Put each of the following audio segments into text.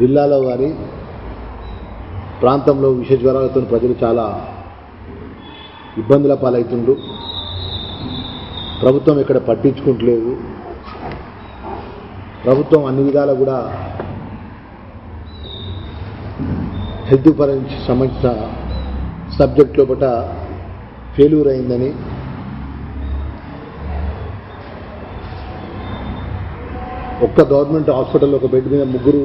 జిల్లాలో కానీ ప్రాంతంలో విష జ్వరాలతో ప్రజలు చాలా ఇబ్బందుల పాలవుతుండ్రు ప్రభుత్వం ఇక్కడ పట్టించుకుంటలేదు. ప్రభుత్వం అన్ని విధాలు కూడా హెల్త్ పరించి సంబంధించిన సబ్జెక్ట్ లోపల ఫెయిల్యూర్ అయిందని ఒక్క గవర్నమెంట్ హాస్పిటల్లో ఒక బెడ్ మీద ముగ్గురు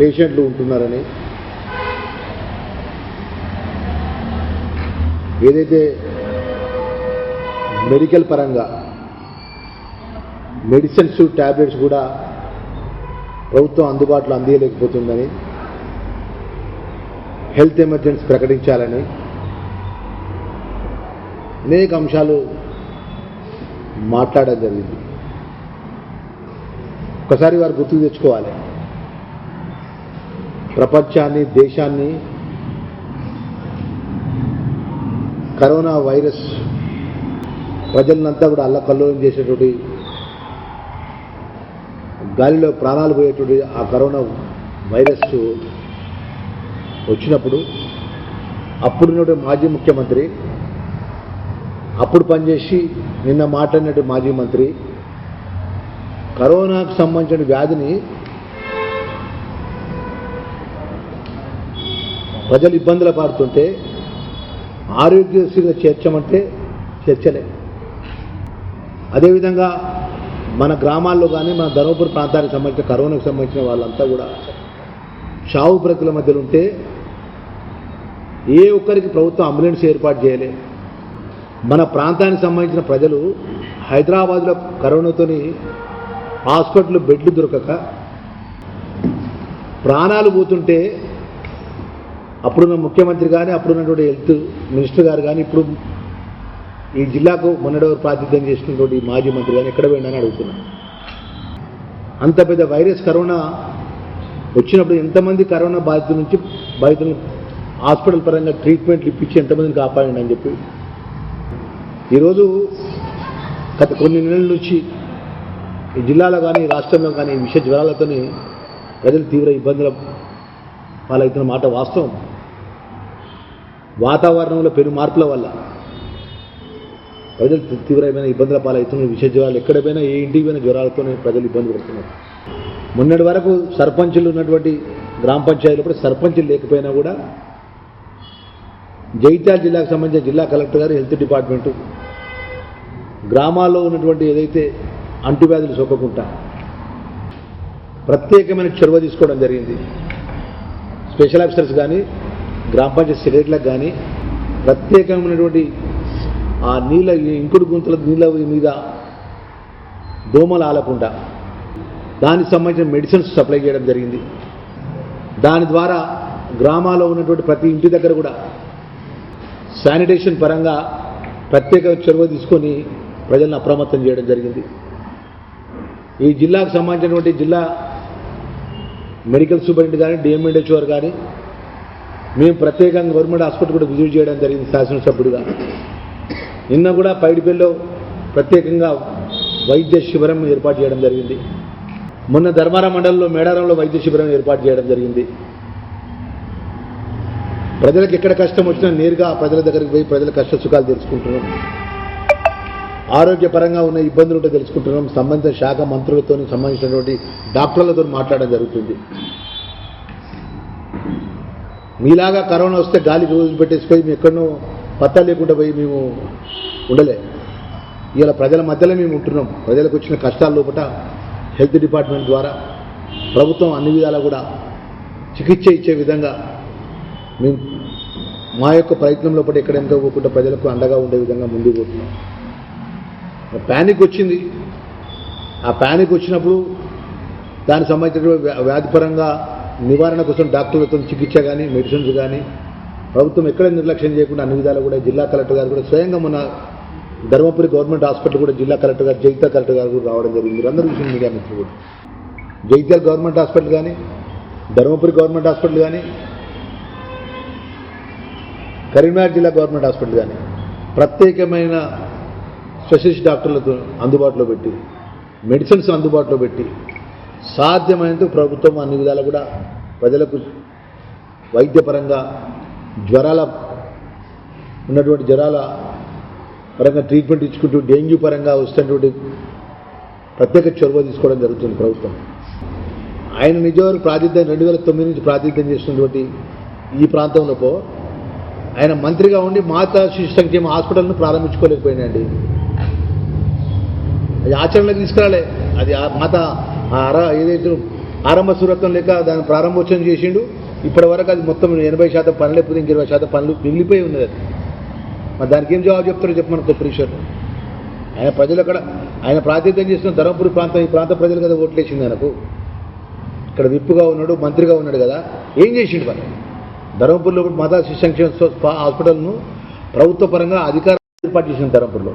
పేషెంట్లు ఉంటున్నారని. ఏదైతే మెడికల్ పరంగా మెడిసిన్స్ ట్యాబ్లెట్స్ కూడా ప్రభుత్వం అందుబాటులో అందియలేకపోతుందని హెల్త్ ఎమర్జెన్సీ ప్రకటించాలని అనేక అంశాలు మాట్లాడడం జరిగింది. ఒకసారి వారు గుర్తుకు తెచ్చుకోవాలి. ప్రపంచాన్ని దేశాన్ని కరోనా వైరస్ ప్రజలంతా కూడా అల్లకల్లోలం చేసేటువంటి గాలిలో ప్రాణాలు పోయేటువంటి ఆ కరోనా వైరస్ వచ్చినప్పుడు అప్పుడున్నటువంటి మాజీ ముఖ్యమంత్రి అప్పుడు పనిచేసి నిన్న మాట్లాడినటువంటి మాజీ మంత్రి కరోనాకు సంబంధించిన వ్యాధిని ప్రజలు ఇబ్బందులు పడుతుంటే ఆరోగ్యశ్రీలో చేర్చమంటే చేర్చలే. అదేవిధంగా మన గ్రామాల్లో కానీ మన ధర్మపురి ప్రాంతానికి సంబంధించిన కరోనాకు సంబంధించిన వాళ్ళంతా కూడా చావు బ్రతుల మధ్యలో ఉంటే ఏ ఒక్కరికి ప్రభుత్వం అంబులెన్స్ ఏర్పాటు చేయలే. మన ప్రాంతానికి సంబంధించిన ప్రజలు హైదరాబాద్లో కరోనాతోని హాస్పిటల్ బెడ్లు దొరకక ప్రాణాలు పోతుంటే అప్పుడున్న ముఖ్యమంత్రి కానీ అప్పుడున్నటువంటి హెల్త్ మినిస్టర్ గారు కానీ ఇప్పుడు ఈ జిల్లాకు మొన్నడో ప్రాతినిధ్యం చేసినటువంటి మాజీ మంత్రి కానీ ఎక్కడ పోయిందని అడుగుతున్నాను అంత పెద్ద వైరస్ కరోనా వచ్చినప్పుడు ఎంతమంది కరోనా బాధితుల నుంచి బాధితులను హాస్పిటల్ పరంగా ట్రీట్మెంట్లు ఇప్పించి ఎంతమందిని కాపాడండి అని చెప్పి. ఈరోజు గత కొన్ని నెలల నుంచి ఈ జిల్లాలో కానీ రాష్ట్రంలో కానీ విష జ్వరాలతోని ప్రజలు తీవ్ర ఇబ్బందుల పాలవుతున్న మాట వాస్తవం. వాతావరణంలో పెను మార్పుల వల్ల. ప్రజలు తీవ్రమైన ఇబ్బందుల పాలవుతున్నారు. విష జ్వరాలు ఎక్కడ పోయినా ఏ ఇంటికి పోయినా జ్వరాలతోనే ప్రజలు ఇబ్బంది పడుతున్నారు. మొన్నటి వరకు సర్పంచులు ఉన్నటువంటి గ్రామ పంచాయతీలో కూడా సర్పంచులు లేకపోయినా కూడా జైత్యాల జిల్లాకు సంబంధించిన జిల్లా కలెక్టర్ గారు హెల్త్ డిపార్ట్మెంటు గ్రామాల్లో ఉన్నటువంటి ఏదైతే అంటువ్యాధులు సోకకుండా ప్రత్యేకమైన చొరవ తీసుకోవడం జరిగింది. స్పెషల్ ఆఫీసర్స్ కానీ గ్రామ పంచాయతీ సెక్రటరీలకు కానీ ప్రత్యేకమైనటువంటి ఆ నీళ్ళ ఇంకుడు గుంతల నీళ్ళ మీద దోమలు ఆలకుండా దానికి సంబంధించిన మెడిసిన్స్ సప్లై చేయడం జరిగింది. దాని ద్వారా గ్రామాల్లో ఉన్నటువంటి ప్రతి ఇంటి దగ్గర కూడా శానిటేషన్ పరంగా ప్రత్యేక చొరవ తీసుకొని ప్రజలను అప్రమత్తం చేయడం జరిగింది. ఈ జిల్లాకు సంబంధించినటువంటి జిల్లా మెడికల్ సూపరింటెండెంట్ కానీ డిఎంఎండ్హెచ్ఓఆర్ కానీ మేము ప్రత్యేకంగా గవర్నమెంట్ హాస్పిటల్ కూడా విజిట్ చేయడం జరిగింది శాసనసభ్యుడిగా. నిన్న కూడా పైడిపల్లిలో ప్రత్యేకంగా వైద్య శిబిరం ఏర్పాటు చేయడం జరిగింది. మొన్న ధర్మారా మండలంలో మేడారంలో వైద్య శిబిరం ఏర్పాటు చేయడం జరిగింది. ప్రజలకు ఎక్కడ కష్టం వచ్చినా నేరుగా ప్రజల దగ్గరికి పోయి ప్రజల కష్ట సుఖాలు తెలుసుకుంటున్నాం. ఆరోగ్యపరంగా ఉన్న ఇబ్బందులు ఉంటే తెలుసుకుంటున్నాం. సంబంధిత శాఖ మంత్రులతో సంబంధించినటువంటి డాక్టర్లతో మాట్లాడడం జరుగుతుంది. మీలాగా కరోనా వస్తే గాలికి రోజు పెట్టేసిపోయి మేము ఎక్కడో పత్తా లేకుండా పోయి మేము ఉండలే. ఇలా ప్రజల మధ్యలో మేము ఉంటున్నాం. ప్రజలకు వచ్చిన కష్టాల లోపల హెల్త్ డిపార్ట్మెంట్ ద్వారా ప్రభుత్వం అన్ని విధాలా కూడా చికిత్స ఇచ్చే విధంగా మేము మా యొక్క ప్రయత్నం లోపల ఎక్కడ పోకుండా ప్రజలకు అండగా ఉండే విధంగా ముందుకు పోతున్నాం. ప్యానిక్ వచ్చింది. ఆ ప్యానిక్ వచ్చినప్పుడు దానికి సంబంధించిన వ్యాధిపరంగా నివారణ కోసం డాక్టర్లతో చికిత్స కానీ మెడిసిన్స్ కానీ ప్రభుత్వం ఎక్కడ నిర్లక్ష్యం చేయకుండా అన్ని విధాలు కూడా జిల్లా కలెక్టర్ గారు కూడా స్వయంగా మన ధర్మపురి గవర్నమెంట్ హాస్పిటల్ కూడా జిల్లా కలెక్టర్ గారు జగిత్యాల కలెక్టర్ గారు కూడా రావడం జరిగింది. మీరు అందరూ చూసిన మీడియా మిత్రులు. కూడా జగిత్యాల గవర్నమెంట్ హాస్పిటల్ కానీ ధర్మపురి గవర్నమెంట్ హాస్పిటల్ కానీ కరీంనగర్ జిల్లా గవర్నమెంట్ హాస్పిటల్ కానీ ప్రత్యేకమైన స్పెషలిస్ట్ డాక్టర్లతో అందుబాటులో పెట్టి మెడిసిన్స్ అందుబాటులో పెట్టి సాధ్యమైనంత ప్రభుత్వం అన్ని విధాలు కూడా ప్రజలకు వైద్యపరంగా జ్వరాల ఉన్నటువంటి జ్వరాల పరంగా ట్రీట్మెంట్ ఇచ్చుకుంటూ డెంగ్యూ పరంగా వస్తున్నటువంటి ప్రత్యేక చొరవ తీసుకోవడం జరుగుతుంది ప్రభుత్వం. ఆయన నిజవారు ప్రాతిధ్యం రెండు వేల తొమ్మిది నుంచి ప్రాతిధ్యం చేస్తున్నటువంటి ఈ ప్రాంతంలో ఆయన మంత్రిగా ఉండి మాతా శిశు సంక్షేమ హాస్పిటల్ను ప్రారంభించుకోలేకపోయినండి అది ఆచరణలోకి తీసుకురాలే. అది మాతా మాత ఆరా ఏదైతే ఆరంభ సూరత్వం లేక దాని ప్రారంభోత్సవం చేసిండు ఇప్పటి వరకు అది మొత్తం ఎనభై శాతం పనులు లేకపోతే ఇంక ఇరవై శాతం పనులు మిగిలిపోయి ఉన్నది అది. మరి దానికి ఏం జవాబు చెప్తారో చెప్పమని కొప్పరీశ్వర్ ఆయన ప్రజలు అక్కడ ఆయన ప్రాతినిధ్యం చేస్తున్న ధర్మపురి ప్రాంతం ఈ ప్రాంత ప్రజలు కదా ఓట్లేసింది ఆయనకు. ఇక్కడ విప్పుగా ఉన్నాడు మంత్రిగా ఉన్నాడు కదా. ఏం చేసిండు మరి? ధర్మపూర్లో మాతా శిశు సంక్షేమ సో- హాస్పిటల్ను ప్రభుత్వ పరంగా అధికారం ఏర్పాటు చేసింది ధర్మపూర్లో.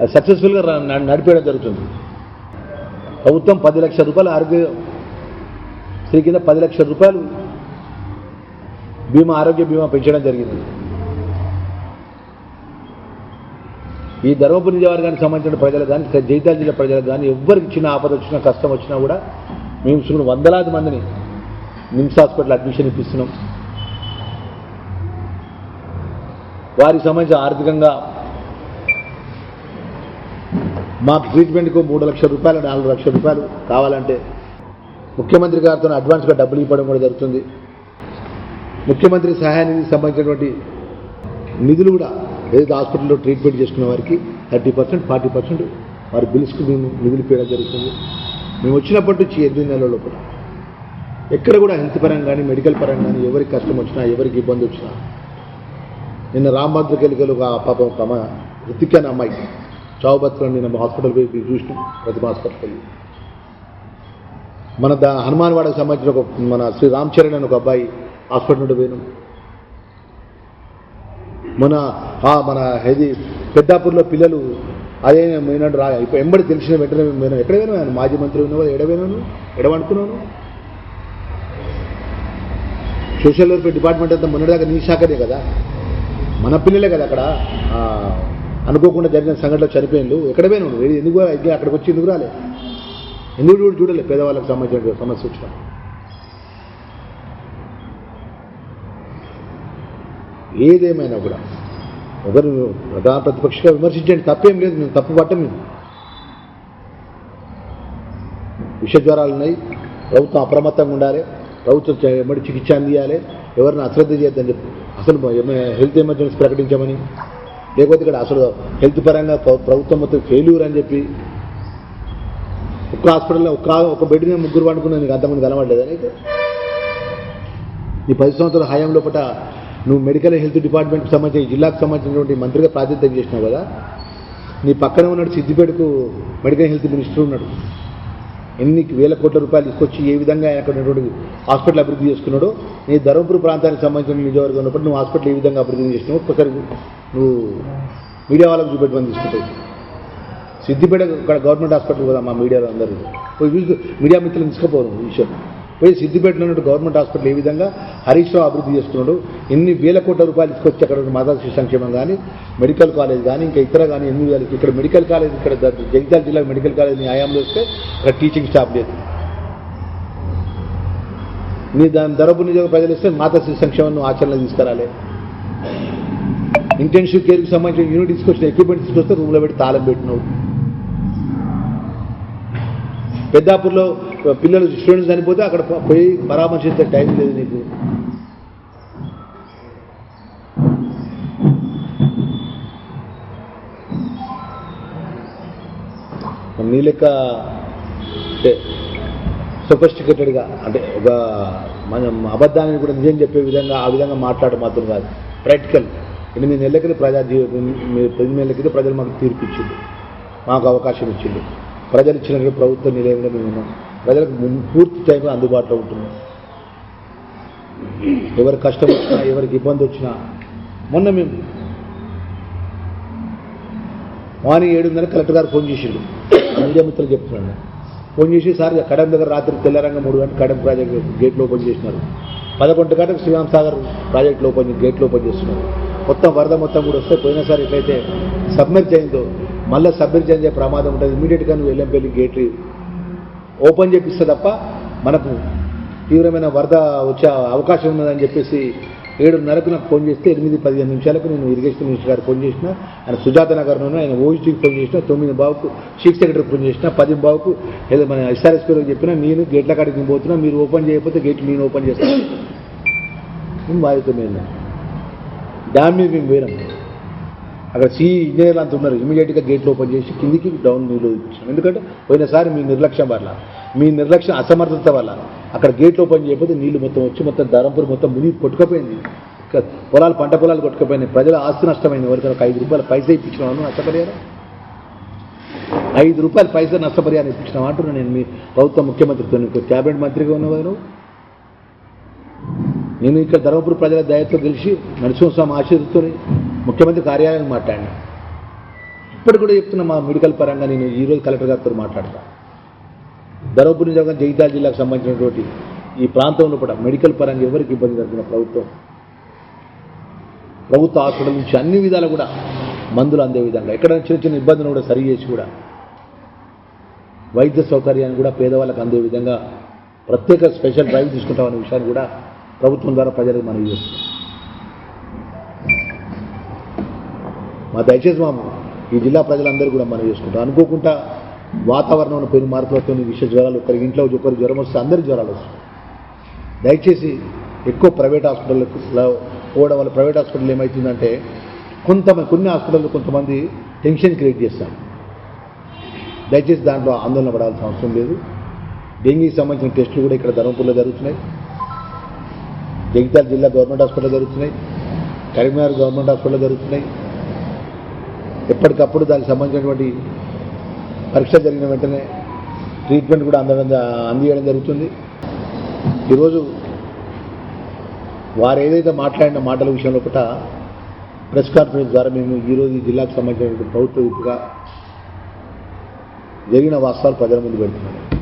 అది సక్సెస్ఫుల్గా నడిపేయడం జరుగుతుంది. ప్రభుత్వం పది లక్షల రూపాయలు ఆరోగ్య శ్రీ కింద పది లక్షల రూపాయలు బీమా ఆరోగ్య బీమా పెంచడం జరిగింది. ఈ ధర్మపురి నియోజకవర్గానికి సంబంధించిన ప్రజలు కానీ జైతాల జిల్లా ప్రజలకు కానీ ఎవరికి చిన్న ఆపద వచ్చినా కష్టం వచ్చినా కూడా మేము సుమారు వందలాది మందిని నిమ్స్ హాస్పిటల్ అడ్మిషన్ ఇప్పిస్తున్నాం. వారికి సంబంధించిన ఆర్థికంగా మాకు ట్రీట్మెంట్కు మూడు లక్షల రూపాయలు నాలుగు లక్షల రూపాయలు కావాలంటే ముఖ్యమంత్రి గారితో అడ్వాన్స్గా డబ్బులు ఇవ్వడం కూడా జరుగుతుంది. ముఖ్యమంత్రి సహాయానికి సంబంధించినటువంటి నిధులు కూడా ఏదైతే హాస్పిటల్లో ట్రీట్మెంట్ చేసుకున్న వారికి థర్టీ పర్సెంట్ ఫార్టీ పర్సెంట్ వారి బిల్స్కి మేము నిధులు ఇవ్వడం జరుగుతుంది. మేము వచ్చినప్పటి నుంచి ఎనిమిది నెలల్లో కూడా ఎక్కడ కూడా హెల్త్ పరంగా కానీ మెడికల్ పరంగా కానీ ఎవరికి కష్టం వచ్చినా ఎవరికి ఇబ్బంది వచ్చినా నిన్న రామభద్రకెళ్ళి ఒక పాపం ఒక అమ్మ రితిక్ అనే అమ్మాయి చావు బతుకులు నేను హాస్పిటల్ పోయి చూసినాం ప్రతిమ హాస్పిటల్కి మన దా హనుమాన్వాడకు సంబంధించిన ఒక మన శ్రీ రామ్ చరణ్ అని ఒక అబ్బాయి హాస్పిటల్ నుండి పోయినాం. మన మన ఇది పెద్దాపూర్లో పిల్లలు అదే పోయినాడు రా ఇప్పుడు ఎంబడి తెలిసిన వెంటనే మేము ఎక్కడ పోయినా మాజీ మంత్రి ఉన్నవాడు ఎడవైనాను పోయినాను ఎడవనుకున్నాను సోషల్ వెల్ఫేర్ డిపార్ట్మెంట్ అంతా మొన్నటిదాకా నీ శాఖనే కదా. మన పిల్లలే కదా అక్కడ. అనుకోకుండా జరిగిన సంఘటనలో చనిపోయిండు ఎక్కడ పోయినా ఎందుకు అయితే అక్కడికి వచ్చి ఎందుకు రాలే? ఎందుకు చూడు చూడలే పేదవాళ్ళకి సంబంధించిన సమస్య వచ్చిన? ఏదేమైనా కూడా ఒకరు ప్రధాన ప్రతిపక్షగా విమర్శించండి. తప్పేం లేదు. మేము తప్పు పట్టం మేము. విషజ్వరాలు ఉన్నాయి. ప్రభుత్వం అప్రమత్తంగా ఉండాలి. ప్రభుత్వం చ- ఎమ్మడి చికిత్స అందియాలి. ఎవరిని అశ్రద్ధ చేయొద్దని చెప్పి అసలు హెల్త్ ఎమర్జెన్సీ ప్రకటించమని లేకపోతే ఇక్కడ అసలు హెల్త్ పరంగా ప్రభుత్వం మొత్తం ఫెయిల్యూర్ అని చెప్పి ఒక్క హాస్పిటల్లో ఒక్క ఒక బెడ్ మీద ముగ్గురు పండుకున్నా నీకు అంతమంది కనబడలేదా నీకు? ఈ పది సంవత్సరాల హయాం లోపల నువ్వు మెడికల్ హెల్త్ డిపార్ట్మెంట్కి సంబంధించి జిల్లాకు సంబంధించినటువంటి మంత్రిగా ప్రాతినిధ్యం చేసినావు కదా? నీ పక్కన ఉన్నాడు సిద్దిపేటకు మెడికల్ హెల్త్ మినిస్టర్ ఉన్నాడు. ఎన్ని వేల కోట్ల రూపాయలు తీసుకొచ్చి ఏ విధంగా ఆయన అక్కడ హాస్పిటల్ అభివృద్ధి చేసుకున్నాడో నీ ధర్మపురి ప్రాంతానికి సంబంధించిన నియోజకవర్గం ఉన్నప్పుడు నువ్వు హాస్పిటల్ ఏ విధంగా అభివృద్ధి చేసినావు ఒక్కసారి నువ్వు మీడియా వాళ్ళకి చూపెట్టమని తీసుకుంటావు సిద్దిపేట ఇక్కడ గవర్నమెంట్ హాస్పిటల్ కదా మా మీడియాలో అందరూ పోయి చూసి మీడియా మిత్రులు తీసుకుపోరు ఈ విషయం. పోయి సిద్దిపేటలో ఉన్న గవర్నమెంట్ హాస్పిటల్ ఏ విధంగా హరీష్ రావు అభివృద్ధి చేస్తున్నాడు ఎన్ని వేల కోట్ల రూపాయలు తీసుకొచ్చి అక్కడ ఉన్న మాతా శిశు సంక్షేమం కానీ మెడికల్ కాలేజ్ కానీ ఇంకా ఇతర కానీ ఎన్ని వేలకి ఇక్కడ మెడికల్ కాలేజ్ ఇక్కడ జగిత్యాల జిల్లా మెడికల్ కాలేజ్ న్యాయంలో వస్తే ఇక్కడ టీచింగ్ స్టాఫ్ లేదు. నీ దాని ధరపు నిజంగా ప్రజలు ఇస్తే మాతా శిశు సంక్షేమం ఆచరణలో తీసుకురాలి. ఇంటెన్సివ్ కేర్కి సంబంధించిన యూనిట్ తీసుకొచ్చిన ఎక్విప్మెంట్ తీసుకొస్తే రూమ్లో పెట్టి తాళం పెట్టినావు పెద్దాపూర్లో పిల్లలు స్టూడెంట్స్ చనిపోతే అక్కడ పోయి పరామర్శించే టైం లేదు నీకు. నీ లెక్క అంటే సొఫిస్టికేటెడ్గా అంటే ఒక మనం అబద్ధాన్ని కూడా నిజం చెప్పే విధంగా ఆ విధంగా మాట్లాడటం మాత్రం కాదు. ప్రాక్టికల్ ఎనిమిది నెలల ప్రజా జీవితం పది నెలల ప్రజలు మాకు తీర్పు ఇచ్చింది మాకు అవకాశం ఇచ్చింది ప్రజలు ఇచ్చిన ప్రభుత్వం నిలయంలో మేము ఉన్నాం. ప్రజలకు పూర్తి టైంలో అందుబాటులో ఉంటుంది ఎవరికి కష్టం వచ్చినా ఎవరికి ఇబ్బంది వచ్చినా మొన్న మేము మార్నింగ్ ఏడున్నర కలెక్టర్ గారు ఫోన్ చేసిండు. మీడియా మిత్రులు చెప్తున్నాను ఫోన్ చేసి సార్ కడెం దగ్గర రాత్రి తెల్లరంగా మూడు గంటల కడెం ప్రాజెక్ట్ గేట్లు ఓపెన్ చేసినారు పదకొండు గంటలకు శ్రీరామ్ సాగర్ ప్రాజెక్టులు ఓపెన్ గేట్లు ఓపెన్ చేస్తున్నారు. మొత్తం వరద మొత్తం కూడా వస్తే పోయినసారి ఎట్లయితే సబ్మెర్జ్ అయిందో మళ్ళీ సబ్మెర్జ్ అయ్యే ప్రమాదం ఉంటుంది. ఇమీడియట్గా నువ్వు ఎల్లంపల్లి గేట్లు ఓపెన్ చేపిస్తే తప్ప మనకు తీవ్రమైన వరద వచ్చే అవకాశం ఉన్నదని చెప్పేసి ఏడున్నరకు నాకు ఫోన్ చేస్తే ఎనిమిది పదిహేను నిమిషాలకు నేను ఇరిగేషన్ మినిస్టర్ గారు ఫోన్ చేసిన ఆయన సుజాత నగర్లోనే ఆయన ఓయిస్టీకి ఫోన్ చేసిన తొమ్మిది బావుకు చీఫ్ సెక్రటరీకి ఫోన్ చేసిన పది బావుకు ఏదో మన ఎస్ఆర్ఎస్పీలో చెప్పిన నేను గేట్ల కాడికి నేను పోతున్నా మీరు ఓపెన్ చేయకపోతే గేట్లు నేను ఓపెన్ చేస్తాను మేము దాని మీద మీద మేము పోయినాం అక్కడ సి ఇంజనీర్లు అంత ఉన్నారు. ఇమీడియట్గా గేట్లు ఓపెన్ చేసి కిందికి డౌన్ నీళ్ళు ఇచ్చాం ఎందుకంటే పోయినసారి మీ నిర్లక్ష్యం వల్ల మీ నిర్లక్ష్యం అసమర్థత వల్ల అక్కడ గేట్లు ఓపెన్ చేయకపోతే నీళ్ళు మొత్తం వచ్చి మొత్తం ధరంపూర్ మొత్తం మునిగి కొట్టుకుపోయింది. పొలాలు పంట పొలాలు కొట్టుకుపోయినాయి. ప్రజల ఆస్తి నష్టమైంది. వరకు ఒక ఐదు రూపాయలు పైసా ఇప్పించినాను నష్టపరిహారం? ఐదు రూపాయలు పైసా నష్టపరిహారం ఇప్పించిన అంటున్నాను నేను మీ ప్రభుత్వ ముఖ్యమంత్రితో. నీకు క్యాబినెట్ మంత్రిగా ఉన్నావు కదా నేను ఇక్కడ ధర్మపురి ప్రజల దయతో గెలిచి నరసింహస్వామి ఆశీర్వతో ముఖ్యమంత్రి కార్యాలయం మాట్లాడినా. ఇప్పటికి కూడా చెప్తున్నా మా మెడికల్ పరంగా నేను ఈరోజు కలెక్టర్ గారితో మాట్లాడతా. ధర్మపురి నిజంగా జగిత్యాల జిల్లాకు సంబంధించినటువంటి ఈ ప్రాంతంలో కూడా మెడికల్ పరంగా ఎవరికి ఇబ్బంది జరిగిన ప్రభుత్వం ప్రభుత్వ హాస్పిటల్ నుంచి అన్ని విధాలు కూడా మందులు అందే విధంగా. ఎక్కడ చిన్న చిన్న ఇబ్బందులు కూడా సరి చేసి కూడా వైద్య సౌకర్యాన్ని కూడా పేదవాళ్ళకి అందే విధంగా ప్రత్యేక స్పెషల్ డ్రైవ్ తీసుకుంటామనే విషయాన్ని కూడా ప్రభుత్వం ద్వారా ప్రజలకు మనం చేస్తున్నాం మా దయచేసి మా ఈ జిల్లా ప్రజలందరూ కూడా మనం చేసుకుంటాం. అనుకోకుండా వాతావరణంలో పెను మార్పులతో విష జ్వరాలు ఒకరికి ఇంట్లో ఒకరికి జ్వరం వస్తే అందరికి జ్వరాలు వస్తాయి. దయచేసి ఎక్కువ ప్రైవేట్ హాస్పిటల్కి పోవడం వల్ల ప్రైవేట్ హాస్పిటల్ ఏమవుతుందంటే కొంతమంది కొన్ని హాస్పిటల్లో కొంతమంది టెన్షన్ క్రియేట్ చేస్తారు. దయచేసి దాంట్లో ఆందోళన పడాల్సిన అవసరం లేదు. డెంగీకి సంబంధించిన టెస్టులు కూడా ఇక్కడ ధర్మపూర్లో జరుగుతున్నాయి. జగిత్యాల జిల్లా గవర్నమెంట్ హాస్పిటల్ జరుగుతున్నాయి. కరీంనగర్ గవర్నమెంట్ హాస్పిటల్ జరుగుతున్నాయి. ఎప్పటికప్పుడు దానికి సంబంధించినటువంటి పరీక్ష జరిగిన వెంటనే ట్రీట్మెంట్ కూడా అందడం అందియడం జరుగుతుంది. ఈరోజు వారు ఏదైతే మాట్లాడిన మాటల విషయంలో కూడా ప్రెస్ కాన్ఫరెన్స్ ద్వారా మేము ఈరోజు ఈ జిల్లాకు సంబంధించినటువంటి ప్రభుత్వ విప్పుగా జరిగిన వాస్తవాలు ప్రజల ముందు పెడుతున్నాము